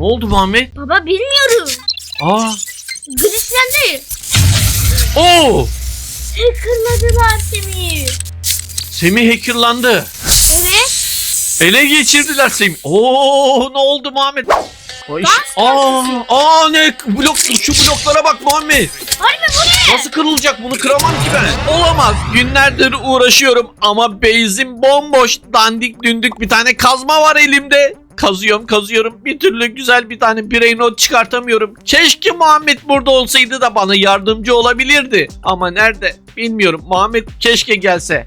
Ne oldu Muhammed? Baba bilmiyorum. Aa. Glitchlendi. Oo! Hackerladılar seni. Semih hackerlandı. Evet. Ele geçirdiler Semih. Oo ne oldu Muhammed? Ay, aa, aa ne blok şu bloklara bak Muhammed. Harbi bu ne? Nasıl kırılacak bunu kıramam ki ben. Olamaz. Günlerdir uğraşıyorum ama base'im bomboş. Dandik dündük bir tane kazma var elimde. Kazıyorum kazıyorum. Bir türlü güzel bir tane birey not çıkartamıyorum. Keşke Muhammed burada olsaydı da bana yardımcı olabilirdi. Ama nerede? Bilmiyorum. Muhammed keşke gelse.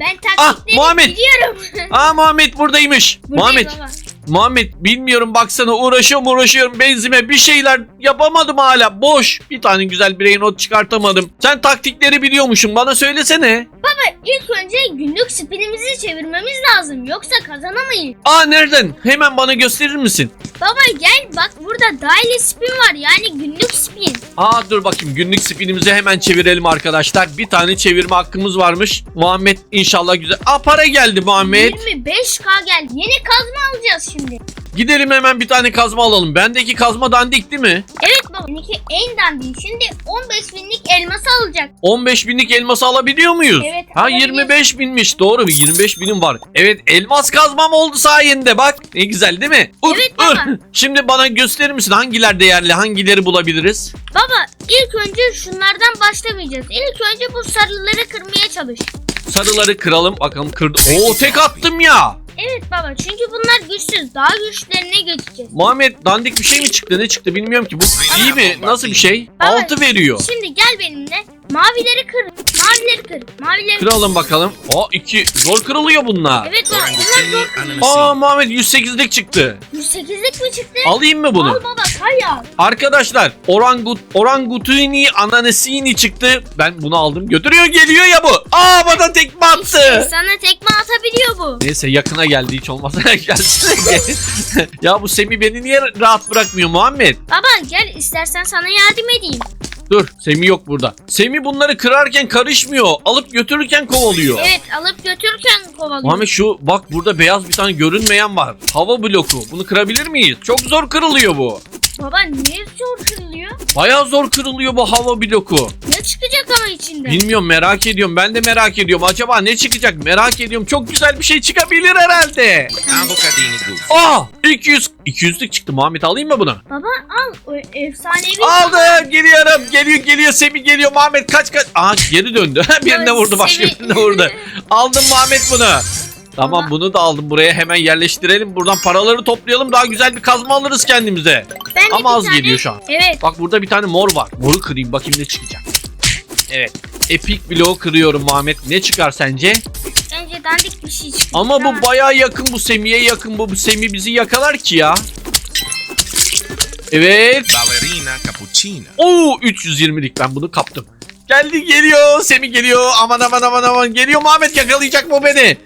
Ben Ah, taktikleri Muhammed. biliyorum. Aa Muhammed buradaymış. Buradayım Muhammed. baba. Muhammed bilmiyorum baksana uğraşıyorum uğraşıyorum benzime bir şeyler yapamadım hala boş. Bir tane güzel birey not çıkartamadım. Sen taktikleri biliyormuşsun bana söylesene. Baba ilk önce günlük spinimizi çevirmemiz lazım. Yoksa kazanamayız. Aa nereden? Hemen bana gösterir misin? Baba gel bak burada daily spin var. Yani günlük spin. Aa dur bakayım günlük spinimizi hemen çevirelim arkadaşlar. Bir tane çevirme hakkımız varmış. Muhammed inşallah güzel. Aa para geldi Muhammed. 25k geldi. Yeni kazma alacağız şimdi. Gidelim hemen bir tane kazma alalım. Bendeki kazma dandik değil mi? Evet baba. Seninki en dandik. Şimdi 15 binlik elması alacak. 15 binlik elması alabiliyor muyuz? Evet, Ha alabiliyoruz. 25 binmiş doğru bir 25 binim var. Evet elmas kazmam oldu sayende bak. Ne güzel değil mi? Ur, Evet ur. baba. Şimdi bana gösterir misin hangiler değerli hangileri bulabiliriz? Baba ilk önce şunlardan başlamayacağız. İlk önce bu sarıları kırmaya çalış. Sarıları kıralım bakalım kırdı. Oo tek attım ya. Evet baba çünkü bunlar güçsüz. Daha güçlerine geçeceğiz. Muhammed dandik bir şey mi çıktı ne çıktı bilmiyorum ki. Bu iyi mi? Nasıl bir şey? Baba, 6 veriyor. Şimdi gel benimle. Mavileri kır. Mavileri kır. Mavileri kır. Kıralım bakalım. Aa 2 zor kırılıyor bunlar. Evet bunlar zor. Aa Muhammed 108'lik çıktı. 108'lik mi çıktı? Alayım mı bunu? Al baba kay al. Arkadaşlar orangut orangutini ananasini çıktı. Ben bunu aldım. Götürüyor geliyor ya bu. Aa bana tekme İşte attı. sana tekme atabiliyor bu. Neyse yakına geldi hiç olmazsa gelsin. ya bu Semi beni niye rahat bırakmıyor Muhammed? Baba gel istersen sana yardım edeyim. Dur Semi yok burada. Semi bunları kırarken karışmıyor. Alıp götürürken kovalıyor. Evet alıp götürürken kovalıyor. Muhammed şu bak burada beyaz bir tane görünmeyen var. Hava bloku. Bunu kırabilir miyiz? Çok zor kırılıyor bu. Baba niye zor kırılıyor? Bayağı zor kırılıyor bu hava bloku. Ne çıkacak ama içinde? Bilmiyorum merak ediyorum. Ben de merak ediyorum. Acaba ne çıkacak merak ediyorum. Çok güzel bir şey çıkabilir herhalde. Avocadini Goof. Aa 200 200'lük çıktı. Muhammed alayım mı bunu? Baba al o efsanevi. Aldım. Geliyorum. Geliyor geliyor. Semi geliyor. Muhammed kaç kaç. Aa geri döndü. birine vurdu başka birine vurdu. Aldım Muhammed bunu. Tamam Baba. bunu da aldım. Buraya hemen yerleştirelim. Buradan paraları toplayalım. Daha güzel bir kazma alırız kendimize. Ben de Ama bir az tane- geliyor şu an. Evet. Bak burada bir tane mor var. Moru kırayım bakayım ne çıkacak. Evet. Epic bloğu kırıyorum Muhammed. Ne çıkar sence? Bence dandik bir şey çıktı. Ama bu bayağı yakın bu Semi'ye yakın bu. Bu Semi bizi yakalar ki ya. Evet. Ballerina Cappuccina. Oo 320'lik ben bunu kaptım. Geldi geliyor. Semi geliyor. Aman aman aman aman. Geliyor Muhammed yakalayacak bu beni.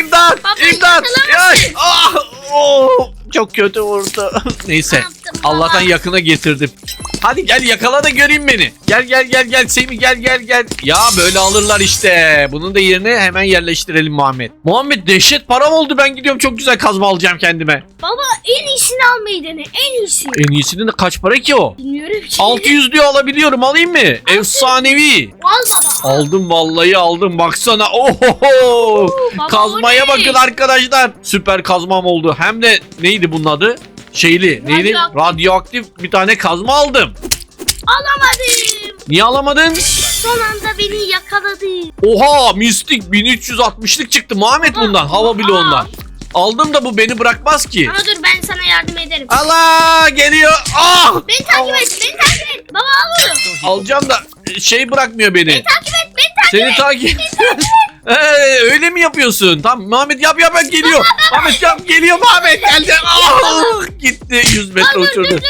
İmdat! Baba, İmdat! yakalamasın. Ay, ah, oh, çok kötü vurdu. Neyse. Allah'tan yakına getirdim. Hadi gel yakala da göreyim beni. Gel gel gel gel Semi gel gel gel. Ya böyle alırlar işte. Bunun da yerine hemen yerleştirelim Muhammed. Muhammed dehşet param oldu ben gidiyorum çok güzel kazma alacağım kendime. Baba en iyisini almayı dene. En iyisi. En iyisinin de kaç para ki o? Bilmiyorum ki. 600 diyor alabiliyorum alayım mı? Efsanevi. Al baba. Aldım vallahi aldım baksana. Ohoho. baba, Kazmaya bakın arkadaşlar. Süper kazmam oldu. Hem de neydi bunun adı? Şeyli. Neydi? Radyoaktif. Radyoaktif bir tane kazma aldım. Alamadım. Niye alamadın? Son anda beni yakaladı. Oha mistik 1360'lık çıktı Muhammed bundan hava bloğundan. Aldım da bu beni bırakmaz ki. Ama dur ben sana yardım ederim. Allah geliyor. Ah! Beni takip et. Beni takip et. Baba al. Alacağım da şey bırakmıyor beni. Takip et. Beni takip Seni takip. Ee, öyle mi yapıyorsun? Tamam Muhammed yap yap yap geliyor. Muhammed yap geliyor Muhammed geldi. Ah! Gitti 100 metre Dur dur uçurdu. dur.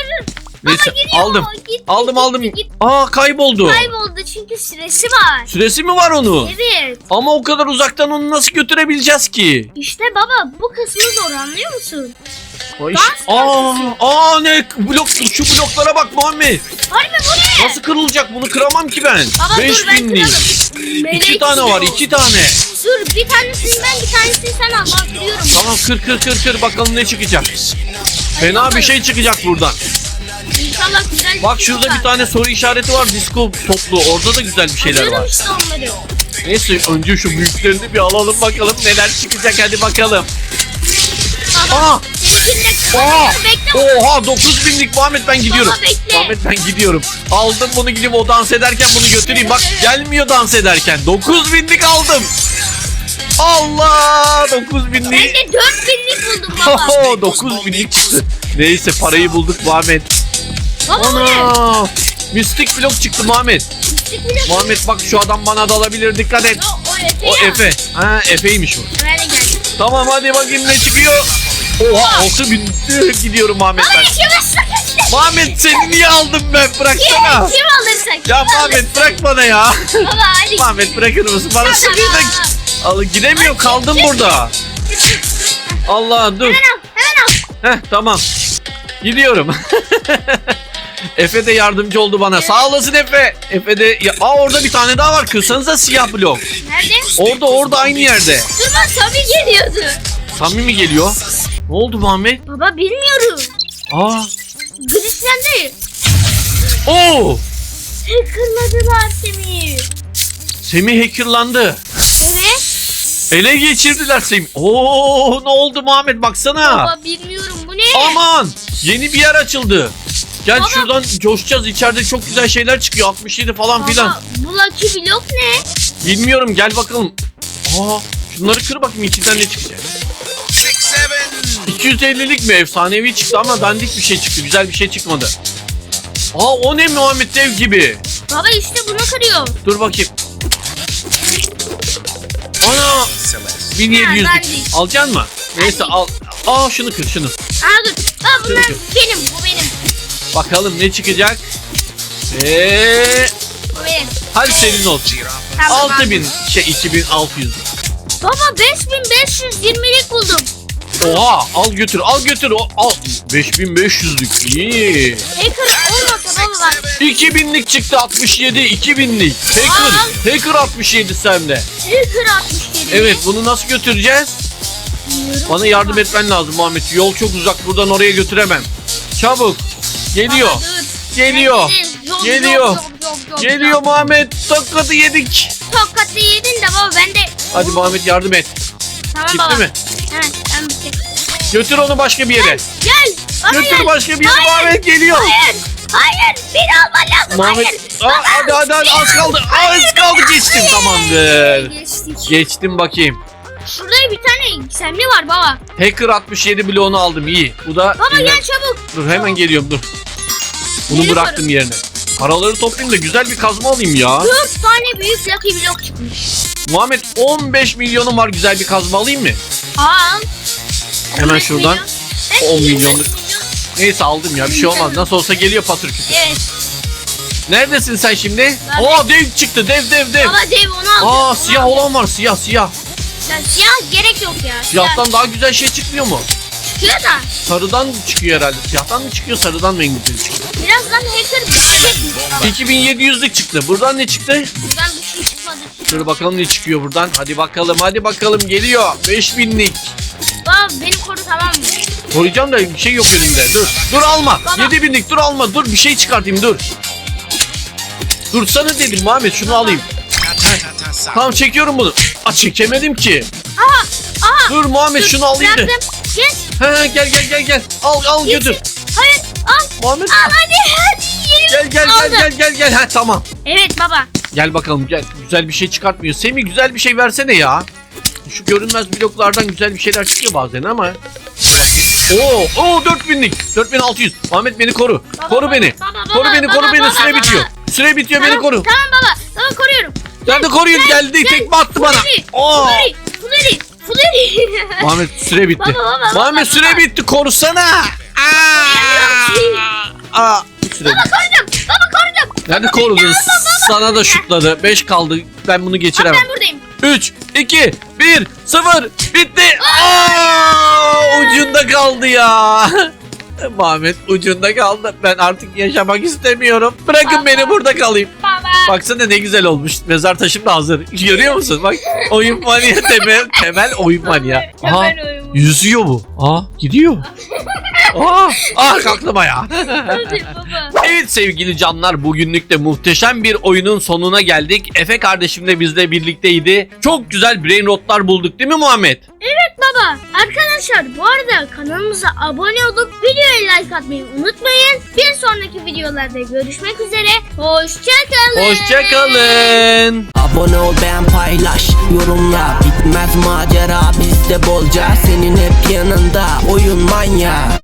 Neyse aldım. Gitti, Aldım gitti, aldım. gitti. Aa kayboldu. Kayboldu çünkü süresi var. Süresi mi var onun? Evet. Ama o kadar uzaktan onu nasıl götürebileceğiz ki? İşte baba bu kısmı zor anlıyor musun? Dans Aa, aa ne blok şu bloklara bak Muhammed. Harbi bu ne? Nasıl kırılacak bunu kıramam ki ben. Baba dur ben 5000'lik. kıralım. Melek İki tane var iki tane. Dur bir tanesini ben bir tanesini sen al. Ben kırıyorum. Tamam kır kır kır kır bakalım ne çıkacak. Fena bir şey çıkacak buradan. İnşallah güzel Bak şey şurada çıkar. bir tane soru işareti var disco toplu. Orada da güzel bir şeyler Alıyorum var. işte onları. Neyse önce şu büyüklerini bir alalım bakalım neler çıkacak hadi bakalım. Baba. Aa! Aa! bekle. Oha 9000'lik Muhammed ben gidiyorum. Baba bekle. Muhammed ben gidiyorum. Aldım bunu gidip o dans ederken bunu götüreyim. Bak gelmiyor dans ederken. 9000'lik aldım. Allah 9000'lik. Ben de 4000'lik buldum baba. Oho 9000'lik çıktı. Neyse parayı bulduk Muhammed. baba bu ne? Ana! Mistik blok çıktı Muhammed. Bile. Muhammed bak şu adam bana dalabilir dikkat et. O, o Efe O ya. Efe. Ha Efe'ymiş bu. Geldi. Tamam hadi bakayım ne çıkıyor. Oha 6000 gidiyorum Muhammed Baba ben. ikimiz sıkıştık. Muhammed seni niye aldım ben Kim, bıraksana. kim alırsak? Ya kim Muhammed bırak bana ya. Baba hadi. Muhammed bırakır mısın? Bana sıkıyorduk. Al gidemiyorum kaldım burada. Allah dur. Hemen al hemen al. Heh tamam. Gidiyorum. Efe de yardımcı oldu bana. Sağ olasın Efe. Efe de... Ya, aa orada bir tane daha var. Kırsanıza siyah blok. Nerede? Orada orada aynı yerde. Dur bak Sami geliyordu. Sami mi geliyor? Ne oldu Muhammed? Baba bilmiyorum. Aa. Glitchlendi. Oo! Hackerladılar Semih. Semih hackerlandı. Evet. Ele geçirdiler Semih. Oo ne oldu Muhammed baksana. Baba bilmiyorum bu ne? Aman yeni bir yer açıldı. Gel Baba. şuradan coşacağız. İçeride çok güzel şeyler çıkıyor. 67 falan filan. Bu Lucky Block ne? Bilmiyorum gel bakalım. Aa şunları kır bakayım içinden ne çıkacak. Six, seven. 250'lik mi efsanevi çıktı ama dandik bir şey çıktı. Güzel bir şey çıkmadı. Aa o ne Muhammed Dev gibi. Baba işte bunu kırıyor. Dur bakayım. Ana Celeste. 1700'lük. dandik. Alacaksın mı? Neyse al. Aa şunu kır şunu. Aa dur. Baba bunlar kır. benim. Bu benim. Bakalım ne çıkacak. Eee Bu benim. hadi senin olsun. Tamam, 6000 şey 2600. Baba 5520'lik buldum. Oha al götür al götür o al 5500'lük iyi. Hacker olmasa baba bak. 2000'lik çıktı 67 2000'lik. Hacker Hacker 67 sende. Hacker 67. Evet bunu nasıl götüreceğiz? Bilmiyorum. Bana yardım etmen lazım Muhammed. Yol çok uzak buradan oraya götüremem. Çabuk. Geliyor. Baba, dur. Geliyor. Bekle. Geliyor. yok, yok, yok, yok, Geliyor yok. Muhammed. Tokatı yedik. Tokatı yedin de baba ben de. Hadi Muhammed yardım et. Tamam Çıktı baba. mı? Bitti. Götür onu başka bir yere. Gel. Bana Götür başka bir yere Hayır. Muhammed geliyor. Hayır. Hayır. Beni alman lazım. Muhammed Hayır. Aa, hadi hadi hadi az kaldı. Az kaldı geçtim tamamdır. Geçtik. Geçtim bakayım. Şurada bir tane gizemli var baba. Hacker 67 bloğunu aldım iyi. Bu da Baba gel çabuk. Dur hemen geliyorum dur. Bunu Geliyorum. bıraktım yerine. Paraları toplayayım da güzel bir kazma alayım ya. Dört tane büyük Lucky Block çıkmış. Muhammed 15 milyonum var güzel bir kazma alayım mı? Aa. Hemen 15 şuradan milyon. Ben 10 milyon, milyonluk. milyon. Neyse aldım ya bir şey olmaz. Nasıl olsa geliyor patır kütür. Evet. Neredesin sen şimdi? Ben Aa dev çıktı dev dev dev. Baba dev onu al. Aa siyah olan var siyah siyah. Ya, siyah gerek yok ya. Siyah Siyahtan daha güzel şey çıkmıyor mu? çıkıyor da. Sarıdan çıkıyor herhalde. Siyahtan mı çıkıyor sarıdan mı en güzeli çıkıyor? Birazdan hacker gelecek. 2700'lük çıktı. Buradan ne çıktı? Buradan Dur bakalım ne çıkıyor buradan. Hadi bakalım hadi bakalım geliyor. 5000'lik. Baba beni koru tamam mı? Koruyacağım da bir şey yok önümde. Dur. Dur alma. Baba. 7000'lik dur alma. Dur bir şey çıkartayım dur. Dursana dedim Muhammed şunu alayım. Ta sa. Tamam çekiyorum bunu. Aa çekemedim ki. Aha. Aha. Dur Muhammed Dur, şunu alayım da. Geç. He gel gel gel gel. Al al geç. götür. Hayır al. Muhammed Al hadi hadi. Gel gel gel aldım. gel gel gel. Ha tamam. Evet baba. Gel bakalım gel. Güzel bir şey çıkartmıyor. Semih güzel bir şey versene ya. Şu görünmez bloklardan güzel bir şeyler çıkıyor bazen ama. Oo, oo 4000'lik. 4600. Muhammed beni koru. Baba, koru beni. baba, koru baba, beni, koru baba, beni. baba, Süre baba. bitiyor. Süre bitiyor beni Tamam, koru. Tamam baba. Tamam koruyorum. Nerede koruyun geldi. gel. Tekme attı bana. Oo. Flurry. Flurry. Muhammed süre bitti. Baba, baba, Muhammed baba, süre baba. bitti. Korusana. Aa. Aa. Süre Baba. Nerede korudun? Sana da şutladı. 5 kaldı. Ben bunu geçiremem. ben buradayım. 3, 2, 1, 0. Bitti. Aa, ucunda kaldı ya. Muhammed ucunda kaldı. Ben artık yaşamak istemiyorum. Bırakın beni burada kalayım. Baba. Baksana ne güzel olmuş. Mezar taşım da hazır. Görüyor musun? Bak oyun manya temel, temel oyun manya. Aha yüzüyor bu. Aa gidiyor. Ah, ah kalktım ayağa. Baba. Evet sevgili canlar bugünlük de muhteşem bir oyunun sonuna geldik. Efe kardeşim de bizle birlikteydi. Çok güzel brain rotlar bulduk değil mi Muhammed? Baba arkadaşlar bu arada kanalımıza abone olup videoya like atmayı unutmayın. Bir sonraki videolarda görüşmek üzere. Hoşçakalın. Hoşçakalın. Abone ol beğen paylaş yorumla Bitmez macera bizde bolca Senin hep yanında oyun manya